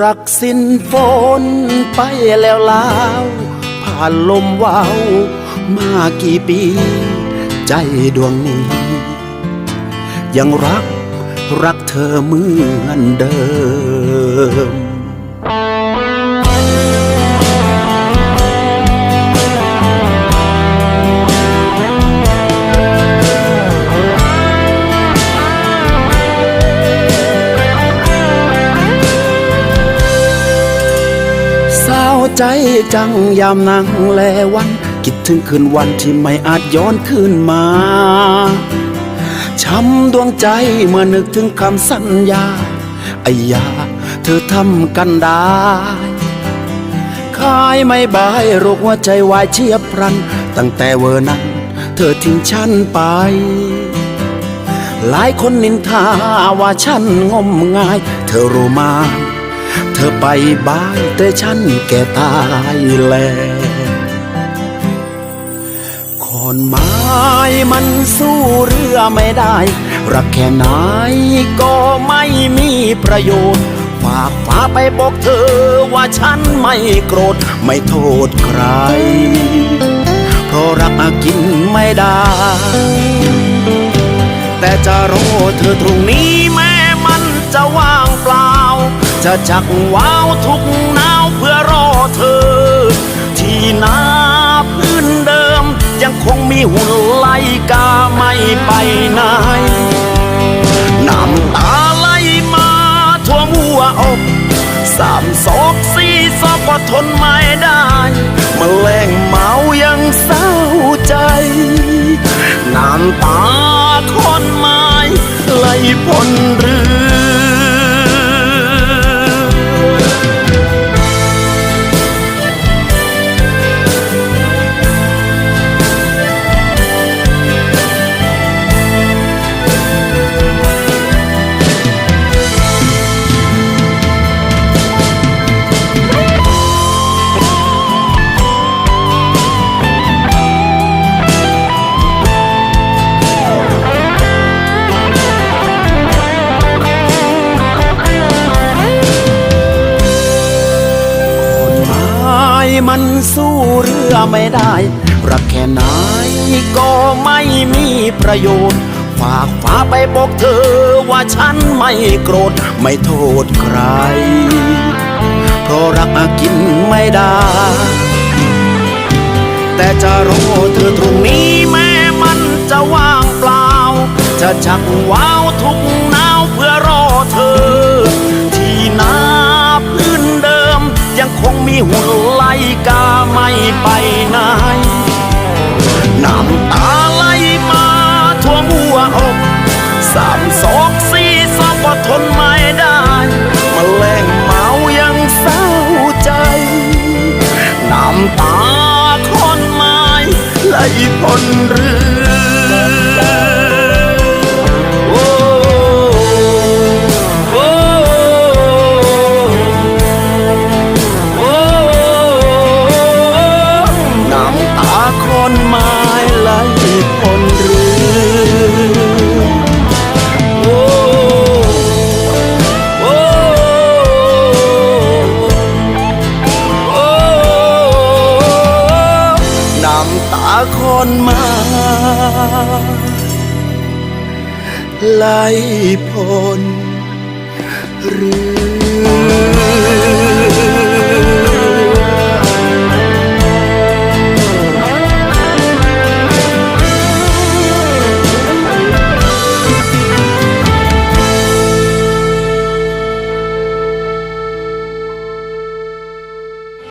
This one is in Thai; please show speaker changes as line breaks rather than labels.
รักสิ้นฝนไปแล้วลาวผ่านลมวาวมากี่ปี ใจดวงนี้ ยังรักรักเธอเหมือนเดิม ใจจังยามนั่งแลวัน คิดถึงคืนวันที่ไม่อาจย้อนคืนมา ช้ำดวงใจเมื่อนึกถึงคำสัญญาไอ้ยา เธอทำกันได้คายไม่บายโรคหัวใจวายเชียบพลัน ตั้งแต่เวอร์นั้น เธอทิ้งฉันไป หลายคนนินทาว่าฉันงมงาย เธอรู้ไหมา ธอไปบายแต่ฉันแก่ตายแล้วขอนไม้มันสู้เรือไม่ได้ รักแค่ไหนก็ไม่มีประโยชน์ ฝากฟ้าไปบอกเธอว่าฉันไม่โกรธ ไม่โทษใคร เพราะรักอากินไม่ได้ แต่จะรอเธอตรงนี้แม้มันจะว่า จะจักว้าวทุกหนาวเพื่อรอเธอ ที่นาพื้นเดิม ยังคงมีหุ่นไล่กาไม่ไปไหนน้ำตาไหลมาท่วมหัวอกสามศอกสี่ศอกก็ทนไม่ได้มแมลงเมายังเศร้าใจน้ำตาคนไม้ไหลพ้นเรือ มันสู้เรือไม่ได้ รักแค่ไหนก็ไม่มีประโยชน์ ฝากฟ้าไปบอกเธอว่าฉันไม่โกรธ ไม่โทษใคร เพราะรักอากินไม่ได้ แต่จะรอเธอตรงนี้แม้มันจะว่างเปล่า จะชักว้าวทุก ไหนน้ำตาไหลมาทั่วหัวอกสามศอกสี่ศอกก็ทนไม่ได้มแมลงเมายังเศร้าใจ น้ำตาคนไม้ไหลพ้นเรือ อนมา ไล่พลหรือ